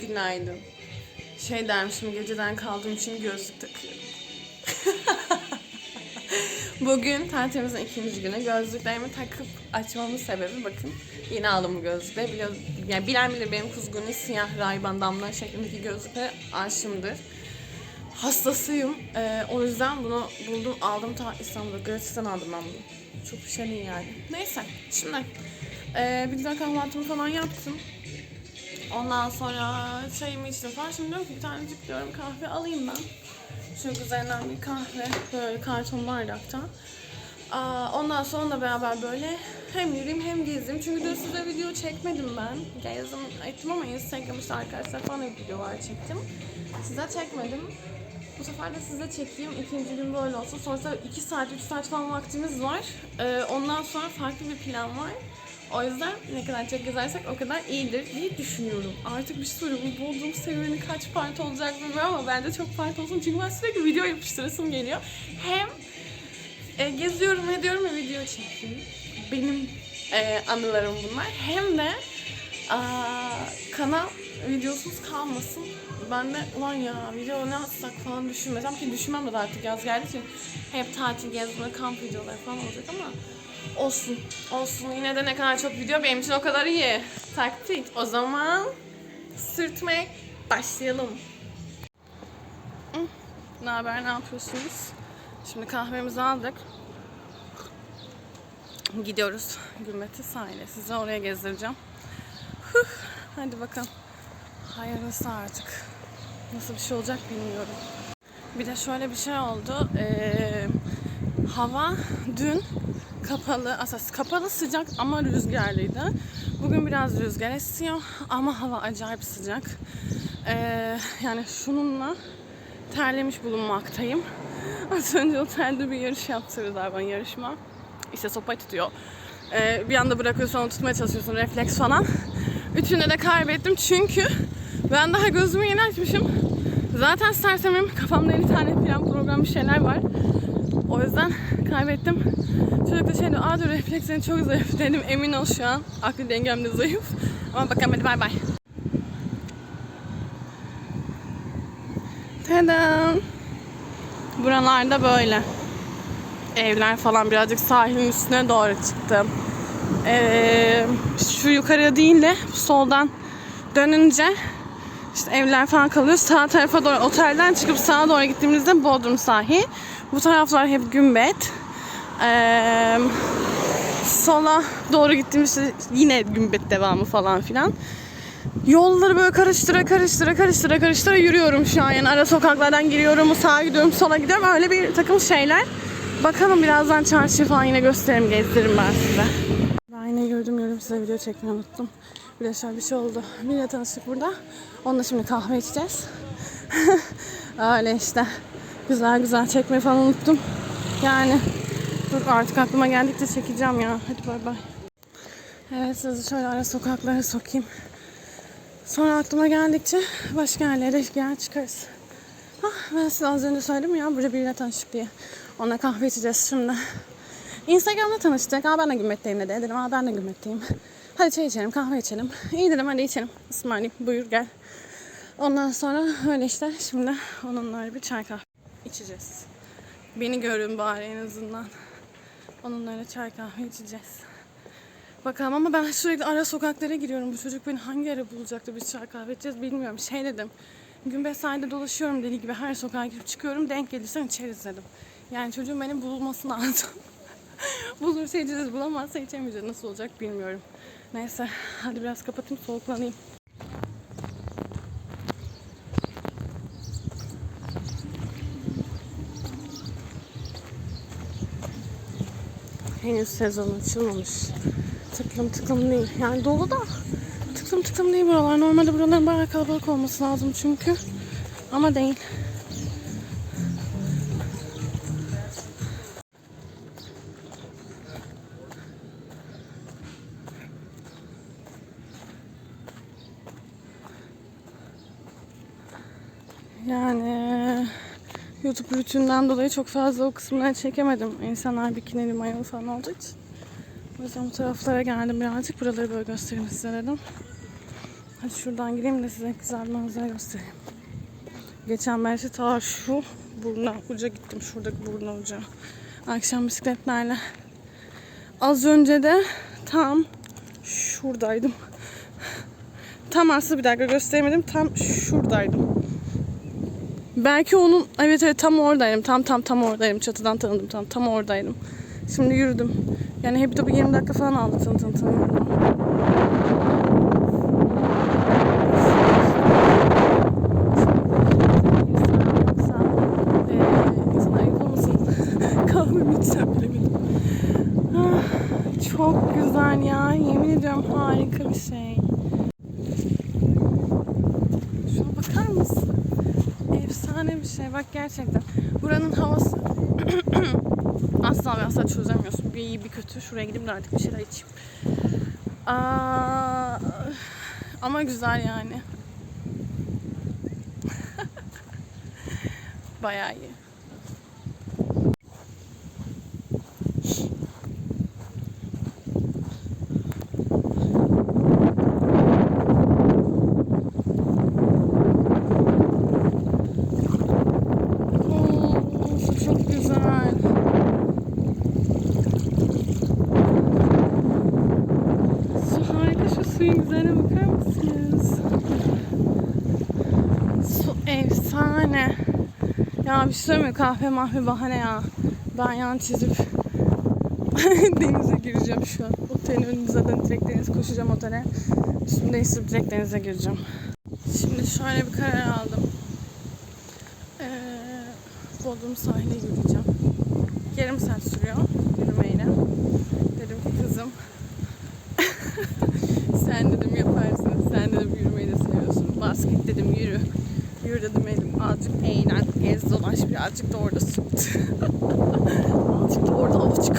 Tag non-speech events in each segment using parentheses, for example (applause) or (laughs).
Günaydın. Şey dermişim geceden kaldığım için gözlük takıyorum. (laughs) Bugün tatilimizin ikinci günü. Gözlüklerimi takıp açmamın sebebi bakın. Yeni aldım bu gözlükleri. Biliyor, yani bilen bilir benim kuzguni siyah rayban damla şeklindeki gözlüklere aşığımdır. Hastasıyım. Ee, o yüzden bunu buldum, aldım ta İstanbul'da. Gratis'ten aldım ben bunu. Çok şenli yani. Neyse, şimdi ee, bir güzel kahvaltımı falan yaptım. Ondan sonra çayımı içtim falan. Şimdi diyorum ki bir tanecik diyorum kahve alayım ben. Şöyle üzerinden bir kahve böyle karton bardakta. Aa, ondan sonra onunla beraber böyle hem yürüyeyim hem gezeyim. Çünkü dün size video çekmedim ben. Gezdim ettim ama Instagram işte arkadaşlar falan hep videolar çektim. Size çekmedim. Bu sefer de size çekeyim. İkinci gün böyle olsun. Sonrasında 2 saat, 3 saat falan vaktimiz var. Ee, ondan sonra farklı bir plan var. O yüzden ne kadar çok gezersek o kadar iyidir diye düşünüyorum. Artık bir soruyorum. Bu Bodrum serüveni kaç part olacak bilmiyorum ama bence çok part olsun. Çünkü ben sürekli video yapıştırasım geliyor. Hem e, geziyorum ediyorum ve video çekiyorum. Benim e, anılarım bunlar. Hem de aa, kanal videosuz kalmasın. Ben de ulan ya video ne atsak falan düşünmesem ki düşünmem de artık yaz geldiği için hep tatil, gezme, kamp videoları falan olacak ama olsun. Olsun. Yine de ne kadar çok video benim için o kadar iyi. Taktik. O zaman sürtmeye başlayalım. Ne haber? Ne yapıyorsunuz? Şimdi kahvemizi aldık. Gidiyoruz. Gülmeti sahile. Sizi oraya gezdireceğim. Huh, Hadi bakalım. Hayırlısı artık. Nasıl bir şey olacak bilmiyorum. Bir de şöyle bir şey oldu. Ee, hava dün kapalı, asas kapalı sıcak ama rüzgarlıydı. Bugün biraz rüzgar esiyor ama hava acayip sıcak. Ee, yani şununla terlemiş bulunmaktayım. (laughs) Az önce otelde bir yarış yaptırdılar bana yarışma. İşte sopayı tutuyor. Ee, bir anda bırakıyorsun onu tutmaya çalışıyorsun refleks falan. Üçünde de kaybettim çünkü ben daha gözümü yeni açmışım. Zaten sersemim kafamda 50 tane plan program bir şeyler var. O yüzden kaybettim. Aa diyor reflekslerin çok zayıf dedim. Emin ol şu an aklı dengem de zayıf. Ama bakalım hadi bay bay. Tadam. Buralarda böyle. Evler falan birazcık sahilin üstüne doğru çıktım. Ee, şu yukarıya değil de soldan dönünce işte evler falan kalıyor. Sağ tarafa doğru otelden çıkıp sağa doğru gittiğimizde Bodrum sahil. Bu taraflar hep gümbet. Ee, sola doğru gittiğimizde yine gümbet devamı falan filan. Yolları böyle karıştıra karıştıra karıştıra karıştıra yürüyorum şu an. Yani ara sokaklardan giriyorum, sağa gidiyorum, sola gidiyorum. Öyle bir takım şeyler. Bakalım birazdan çarşı falan yine gösteririm, gezdiririm ben size. Ben yine gördüm gördüm size video çekmeyi unuttum. Bir de şöyle bir şey oldu. Biriyle tanıştık burada. Onunla şimdi kahve içeceğiz. (laughs) Öyle işte. Güzel güzel çekmeyi falan unuttum. Yani dur artık aklıma geldikçe çekeceğim ya. Hadi bay bay. Evet sizi şöyle ara sokaklara sokayım. Sonra aklıma geldikçe başka yerlere yer çıkarız. Hah, ben size az önce söyledim ya burada biriyle tanıştık diye. Ona kahve içeceğiz şimdi. Instagram'da tanıştık. Aa ben de Gümmet'teyim dedi. Dedim aa ben de Gümmet'teyim. Hadi çay içelim, kahve içelim. İyi dedim hadi içelim. İsmail'im buyur gel. Ondan sonra öyle işte şimdi onunla bir çay kahve içeceğiz. Beni görün bari en azından. Onunla çay kahve içeceğiz. Bakalım ama ben sürekli ara sokaklara giriyorum. Bu çocuk beni hangi ara bulacaktı biz çay kahve içeceğiz bilmiyorum. Şey dedim. Gümbet sahilde dolaşıyorum deli gibi her sokağa girip çıkıyorum. Denk gelirsen içeriz dedim. Yani çocuğun beni bulması lazım. (laughs) Bulursa içeceğiz, bulamazsa içemeyeceğiz. Nasıl olacak bilmiyorum. Neyse hadi biraz kapatayım soğuklanayım. Henüz sezon açılmamış. Tıklım tıklım değil. Yani dolu da tıklım tıklım değil buralar. Normalde buraların bayağı kalabalık olması lazım çünkü. Ama değil. Yani YouTube rutünden dolayı çok fazla o kısımları çekemedim. İnsanlar bikinili mayalı falan olduğu için. O yüzden bu taraflara geldim birazcık. Buraları böyle göstereyim size dedim. Hadi şuradan gireyim de size güzel manzara göstereyim. Geçen ben işte ta şu burna uca gittim. Şuradaki burna uca. Akşam bisikletlerle. Az önce de tam şuradaydım. Tam aslında bir dakika gösteremedim. Tam şuradaydım. Belki onun evet evet tam oradaydım. Tam tam tam oradaydım. Çatıdan tanıdım tam tam oradaydım. Şimdi yürüdüm. Yani hep tabii 20 dakika falan aldı tanı tanı tanı yürüdüm. Yoksa eee insan ayıp olmasın. Kahvemi içsem bilemedim. Ah, Çok güzel ya. Yemin ediyorum harika bir şey. Şuna bakar mısın? Bir şey. Bak gerçekten. Buranın havası (coughs) asla ve asla çözemiyorsun. Bir iyi bir kötü. Şuraya gideyim de artık bir şeyler içeyim. Aa, ama güzel yani. (laughs) Bayağı iyi. Of, çok güzel. Su harika. Şu suyun güzelliğine bakar mısınız? Su efsane. Ya bir şey söyleyeyim mi? Kahve mahve bahane ya. Ben yan çizip (laughs) denize gireceğim şu an. Otelin önünde zaten direkt deniz koşacağım otele. Üstümü değiştirip direkt denize gireceğim. Şimdi şöyle bir karar aldım. Ee, Bodrum sahile yürüyeceğim. Yarım saat sürüyor yürümeyle. Dedim ki kızım sen dedim yaparsın. Sen dedim yürümeyi de seviyorsun. Basket dedim yürü. Yürü dedim elim azıcık eğlen, gez dolaş birazcık da orada süt. (laughs) azıcık da orada avuç. (laughs)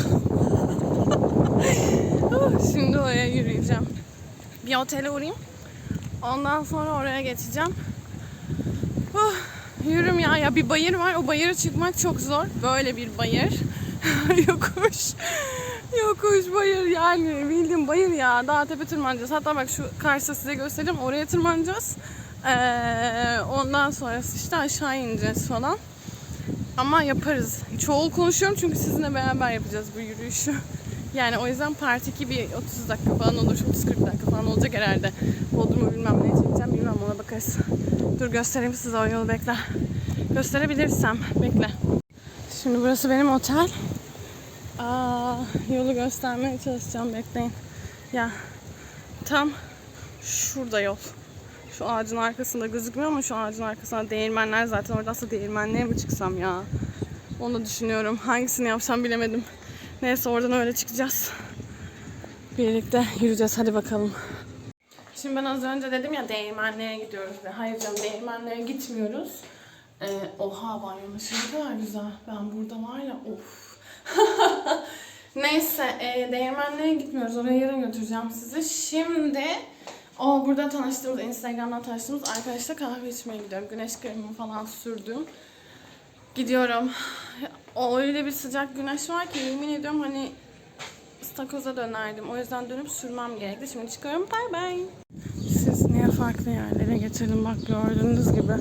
Ah, Şimdi oraya yürüyeceğim. Bir otele uğrayayım. Ondan sonra oraya geçeceğim. Oh, yürüm ya. Ya bir bayır var. O bayıra çıkmak çok zor. Böyle bir bayır. (laughs) Yokuş. Yokuş bayır yani. Bildiğim bayır ya. Daha tepe tırmanacağız. Hatta bak şu karşıda size göstereceğim. Oraya tırmanacağız. Ee, ondan sonrası işte aşağı ineceğiz falan. Ama yaparız. Çoğul konuşuyorum çünkü sizinle beraber yapacağız bu yürüyüşü. (laughs) Yani o yüzden part 2 bir 30 dakika falan olur, 30-40 dakika falan olacak herhalde. Bodrum'u bilmem ne çekeceğim, bilmem ona bakarız. Dur göstereyim size o yolu bekle. Gösterebilirsem, bekle. Şimdi burası benim otel. Aa, yolu göstermeye çalışacağım, bekleyin. Ya, tam şurada yol. Şu ağacın arkasında gözükmüyor ama şu ağacın arkasında değirmenler zaten orada aslında değirmenliğe mi çıksam ya? Onu da düşünüyorum. Hangisini yapsam bilemedim. Neyse oradan öyle çıkacağız. Birlikte yürüyeceğiz. Hadi bakalım. Şimdi ben az önce dedim ya değirmenliğe gidiyoruz diye. Hayır canım değirmenliğe gitmiyoruz. Ee, oha ışığı ne kadar güzel. Ben burada var ya of. (laughs) Neyse e, değirmenliğe gitmiyoruz. Oraya yarın götüreceğim sizi. Şimdi o burada tanıştığımız, Instagram'dan tanıştığımız arkadaşla kahve içmeye gidiyorum. Güneş kremimi falan sürdüm. Gidiyorum. O öyle bir sıcak güneş var ki yemin ediyorum hani stakoza dönerdim. O yüzden dönüp sürmem gerekti. Şimdi çıkıyorum. Bay bay. Siz niye farklı yerlere getirdim bak gördüğünüz gibi.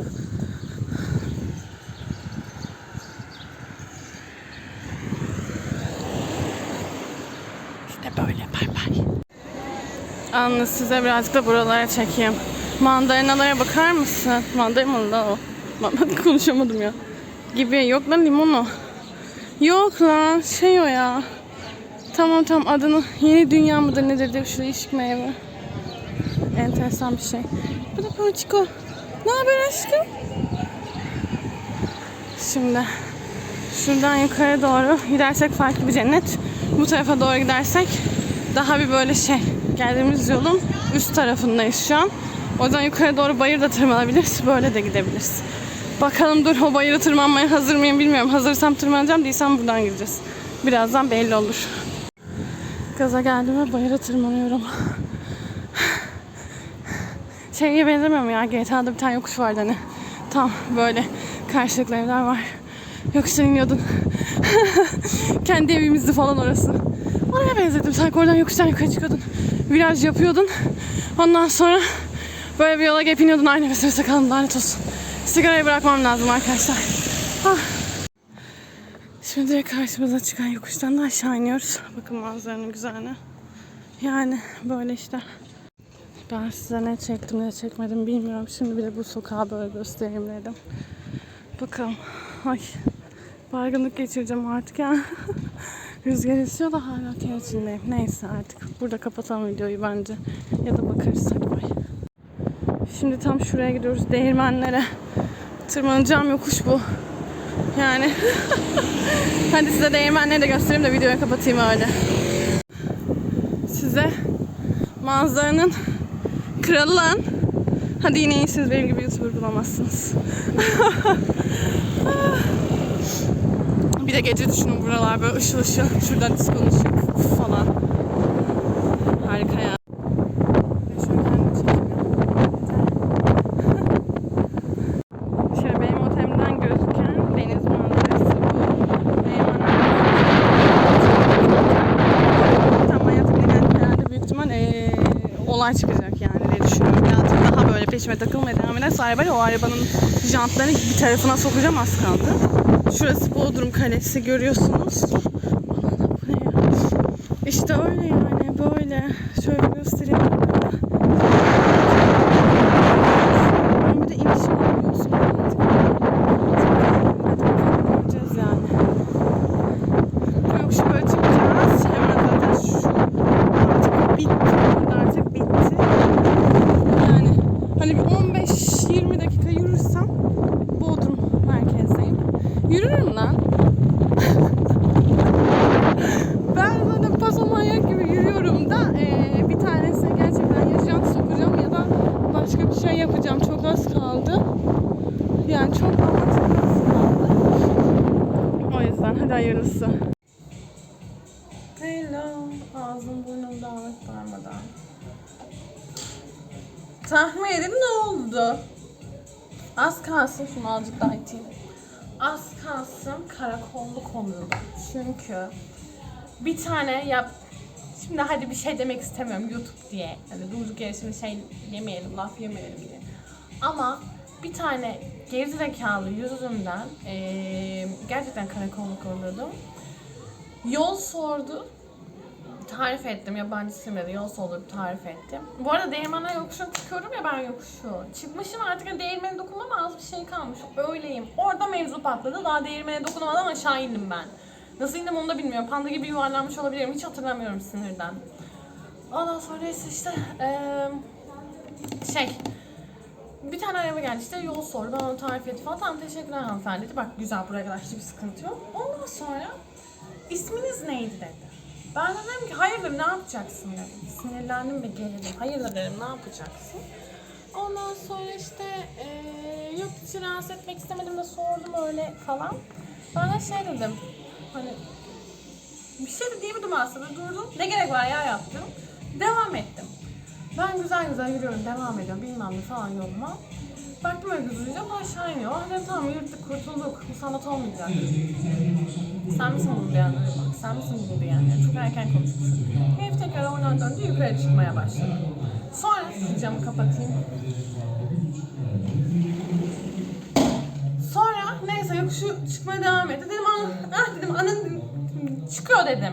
İşte böyle. Anlı size birazcık da buralara çekeyim. Mandalinalara bakar mısın? Mandalina da o. (laughs) Konuşamadım ya. Gibi. Yok lan limonu. Yok lan. Şey o ya. Tamam tamam adını yeni dünya mıdır nedir diye şu değişik meyve. Enteresan bir şey. Bu da Ponçiko. Ne haber aşkım? Şimdi şuradan yukarı doğru gidersek farklı bir cennet. Bu tarafa doğru gidersek daha bir böyle şey. Geldiğimiz yolun üst tarafındayız şu an. O yüzden yukarı doğru bayır da tırmanabiliriz. Böyle de gidebiliriz. Bakalım dur o bayırı tırmanmaya hazır mıyım bilmiyorum. Hazırsam tırmanacağım değilsem buradan gideceğiz. Birazdan belli olur. Gaza geldim ve bayıra tırmanıyorum. Şeye benzemiyor mu ya? GTA'da bir tane yokuş vardı hani. Tam böyle karşılıklı evler var. Yokuştan iniyordun. (laughs) Kendi evimizdi falan orası. Oraya benzedim. Sanki oradan yokuştan yukarı çıkıyordun. Viraj yapıyordun. Ondan sonra Böyle bir yola gelip iniyordun aynı nefesime sakalım lanet olsun. Sigarayı bırakmam lazım arkadaşlar. Ah. Şimdi direkt karşımıza çıkan yokuştan da aşağı iniyoruz. Bakın manzaranın güzelliğine. Yani böyle işte. Ben size ne çektim ne çekmedim bilmiyorum. Şimdi bir de bu sokağı böyle göstereyim dedim. Bakalım. Ay. Baygınlık geçireceğim artık ya. (laughs) Rüzgar esiyor da hala ter. Neyse artık. Burada kapatalım videoyu bence. Ya da bakarız. Hadi bay. Şimdi tam şuraya gidiyoruz. Değirmenlere. Tırmanacağım yokuş bu. Yani. (laughs) Hadi size değirmenleri de göstereyim de videoyu kapatayım öyle. Size manzaranın kralı lan. Hadi yine iyisiniz benim gibi YouTuber bulamazsınız. (laughs) Bir de gece düşünün buralar böyle ışıl ışıl. Şuradan diskon ışık falan. Harika ya. Olay çıkacak yani diye düşünüyorum. Hayatım daha böyle peşime takılmaya devam ederse arabayla o arabanın jantlarını bir tarafına sokacağım az kaldı. Şurası Bodrum Kalesi görüyorsunuz. Ya? İşte öyle yani böyle. Şöyle göstereyim. Ben bir de inişi var biliyorsun. Artık Hadi bakalım göreceğiz yani. Bu yokuşu böyle çıkacağız. Hemen zaten şu artık bitti. Burada artık bitti. Yani hani bir 15-20 dakika yürürsem Bodrum merkezdeyim. Yürürüm lan. (laughs) ben zaten paso manyak gibi yürüyorum da eee, bir tanesine gerçekten ya jant sokacağım ya da başka bir şey yapacağım. Çok az kaldı. Yani çok ama çok az kaldı. O yüzden hadi hayırlısı. Hello. Ağzım burnum dağınık darmadan. Tahmin edin ne oldu? Az kalsın şunu azıcık daha iteyim. Az kalsın karakolluk oluyordu. Çünkü bir tane yap... Şimdi hadi bir şey demek istemiyorum YouTube diye. Hani durduk yere şimdi şey yemeyelim, laf yemeyelim diye. Ama bir tane gerizekalı yüzümden eee, gerçekten karakolluk oluyordum. Yol sordu. Tarif ettim. Yabancı isimle yol sordu tarif ettim. Bu arada değirmenden yokuşuna çıkıyorum ya ben yokuşu. Çıkmışım artık hani değirmene dokunmam az bir şey kalmış. Öyleyim. Orada mevzu patladı. Daha değirmene dokunamadan aşağı indim ben. Nasıl indim onu da bilmiyorum. Panda gibi yuvarlanmış olabilirim. Hiç hatırlamıyorum sinirden. Ondan sonra neyse işte eee, şey bir tane araba geldi işte yol sordu. Ben onu tarif ettim falan. Tamam teşekkürler hanımefendi dedi. Bak güzel buraya kadar hiçbir sıkıntı yok. Ondan sonra isminiz neydi dedi. Ben de dedim ki hayırdır ne yapacaksın dedim. Sinirlendim ve gerildim. Hayırdır dedim ne yapacaksın? Ondan sonra işte eee yok hiç rahatsız etmek istemedim de sordum öyle falan. Ben de şey dedim hani bir şey de diyemedim aslında durdum. Ne gerek var ya yaptım. Devam ettim. Ben güzel güzel yürüyorum, devam ediyorum bilmem ne falan yoluma. Baktım öyle bu aşağı iniyor. Ah dedim tamam yürüdük, kurtulduk. Bu sanat olmayacak. Sen misin bunu diyenlere. Sen misin bunu diyenlere? Çok erken konuşmuşsun. Herif tekrar oradan döndü, yukarı çıkmaya başladı. Sonra camı kapatayım. Sonra neyse yokuşu çıkmaya devam etti. Dedim ah, ah dedim anın çıkıyor dedim.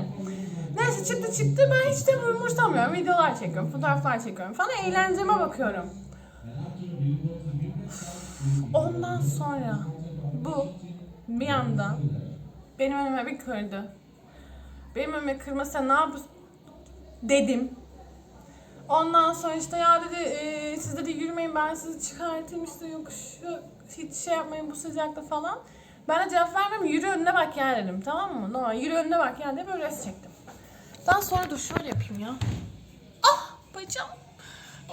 Neyse çıktı çıktı ben hiç de umursamıyorum. Videolar çekiyorum, fotoğraflar çekiyorum falan. Eğlenceme bakıyorum. Ondan sonra bu bir anda benim önüme bir kırdı. Benim önüme kırmasa ne yapıyorsun dedim. Ondan sonra işte ya dedi e, siz dedi yürümeyin ben sizi çıkartayım işte yokuşu hiç şey yapmayın bu sıcakta falan. Ben de cevap vermem yürü önüne bak ya dedim tamam mı? Normal yürü önüne bak ya diye böyle res çektim. Daha sonra dur şöyle yapayım ya. Ah bacım.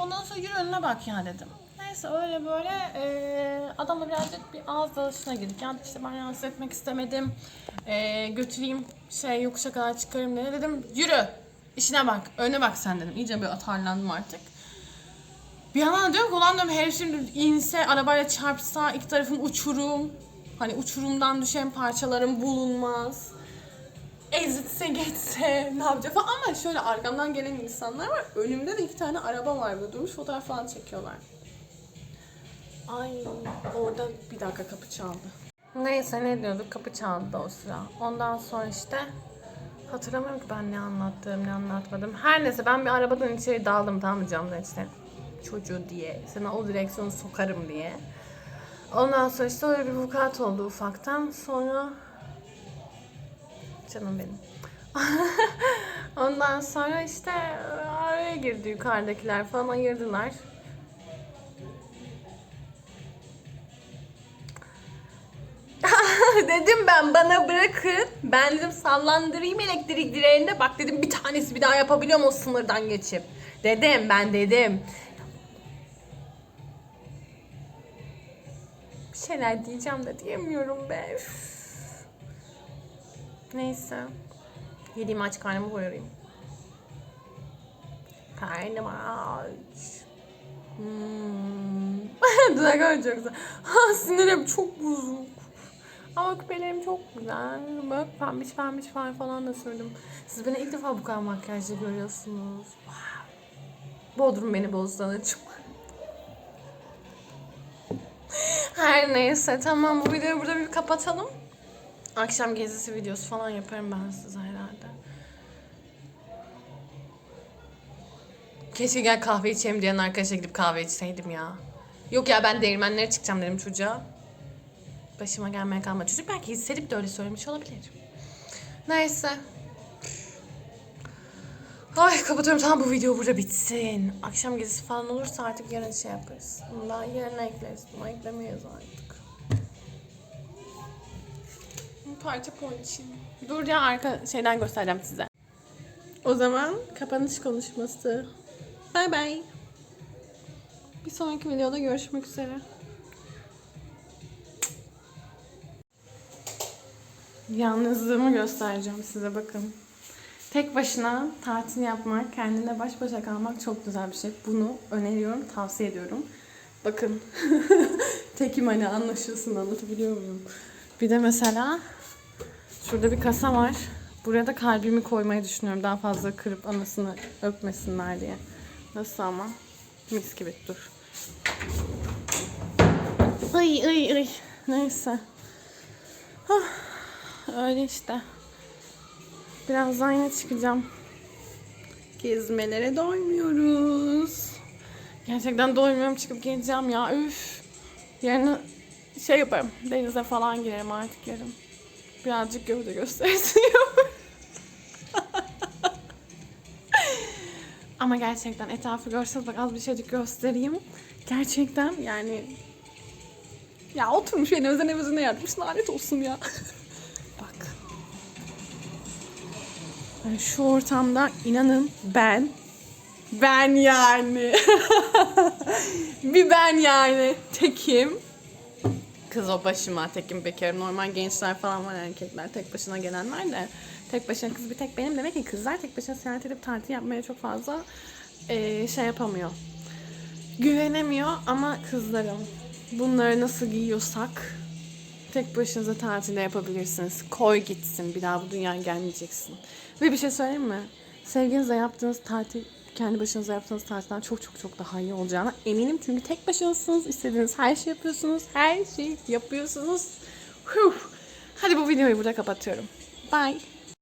Ondan sonra yürü önüne bak ya dedim. Neyse öyle böyle eee adamla birazcık bir ağız dalışına girdik. Yani işte ben rahatsız etmek istemedim. Eee götüreyim şey yokuşa kadar çıkarım dedi. Dedim yürü işine bak önüne bak sen dedim. İyice bir atarlandım artık. Bir yandan diyorum ki ulan diyorum herif şimdi inse arabayla çarpsa iki tarafım uçurum. Hani uçurumdan düşen parçalarım bulunmaz ezitse geçse (laughs) ne yapacak falan ama şöyle arkamdan gelen insanlar var. Önümde de iki tane araba var böyle durmuş fotoğraf falan çekiyorlar. Ay orada bir dakika kapı çaldı. Neyse ne diyorduk kapı çaldı o sıra. Ondan sonra işte hatırlamıyorum ki ben ne anlattım ne anlatmadım. Her neyse ben bir arabadan içeri daldım tamam mı camdan işte çocuğu diye. Sana o direksiyonu sokarım diye. Ondan sonra işte öyle bir vukuat oldu ufaktan. Sonra canım benim. (laughs) Ondan sonra işte araya girdi yukarıdakiler falan ayırdılar. Dedim ben bana bırakın. Ben dedim sallandırayım elektrik direğinde. Bak dedim bir tanesi bir daha yapabiliyor mu o sınırdan geçip. Dedim ben dedim. Bir şeyler diyeceğim de diyemiyorum be. Neyse. Yediğim aç karnımı doyurayım. Karnım aç. Hmm. (laughs) Dudaklar çok güzel. Ha, sinirim çok bozuk. Ama küpelerim çok güzel. Bak pembiş pembiş falan falan da sürdüm. Siz beni ilk defa bu kadar makyajlı görüyorsunuz. Wow. Bodrum beni bozdu anacığım. Her neyse tamam bu videoyu burada bir kapatalım. Akşam gezisi videosu falan yaparım ben size herhalde. Keşke gel kahve içelim diyen arkadaşa gidip kahve içseydim ya. Yok ya ben değirmenlere çıkacağım dedim çocuğa. Başıma gelmeye kalmadı. Çocuk belki hissedip de öyle söylemiş olabilir. Neyse. Ay kapatıyorum tamam bu video burada bitsin. Akşam gezisi falan olursa artık yarın şey yaparız. Bundan yarın ekleriz. Bunu eklemeyiz artık. Parça ponçin. Dur ya arka şeyden göstereceğim size. O zaman kapanış konuşması. Bay bay. Bir sonraki videoda görüşmek üzere. Yalnızlığımı göstereceğim size bakın. Tek başına tatil yapmak, kendine baş başa kalmak çok güzel bir şey. Bunu öneriyorum, tavsiye ediyorum. Bakın. (laughs) Tekim hani anlaşılsın anlatabiliyor muyum? Bir de mesela şurada bir kasa var. Buraya da kalbimi koymayı düşünüyorum. Daha fazla kırıp anasını öpmesinler diye. Nasıl ama? Mis gibi dur. Ay ay ay. Neyse. Ah, öyle işte. Birazdan yine çıkacağım. Gezmelere doymuyoruz. Gerçekten doymuyorum çıkıp geleceğim ya. Üf. Yarın şey yaparım. Denize falan girerim artık yarın. Birazcık gövde gösterisi. (laughs) Ama gerçekten etrafı görseniz bak az bir şeycik göstereyim. Gerçekten yani ya oturmuş beni özen özüne yatmış lanet olsun ya. (laughs) Yani şu ortamda inanın ben ben yani. (laughs) Bir ben yani. Tekim. Kız o başıma tekim bekarım normal gençler falan var erkekler. Tek başına gelenler de tek başına kız bir tek benim. Demek ki kızlar tek başına seyahat edip tatil yapmaya çok fazla eee, şey yapamıyor. Güvenemiyor ama kızlarım. Bunları nasıl giyiyorsak tek başınıza tatilde yapabilirsiniz. Koy gitsin. Bir daha bu dünyaya gelmeyeceksin. Ve bir şey söyleyeyim mi? Sevgilinizle yaptığınız tatil kendi başınıza yaptığınız tatilden çok çok çok daha iyi olacağına eminim. Çünkü tek başınasınız. istediğiniz her şey yapıyorsunuz. Her şeyi yapıyorsunuz. Huh. Hadi bu videoyu burada kapatıyorum. Bye.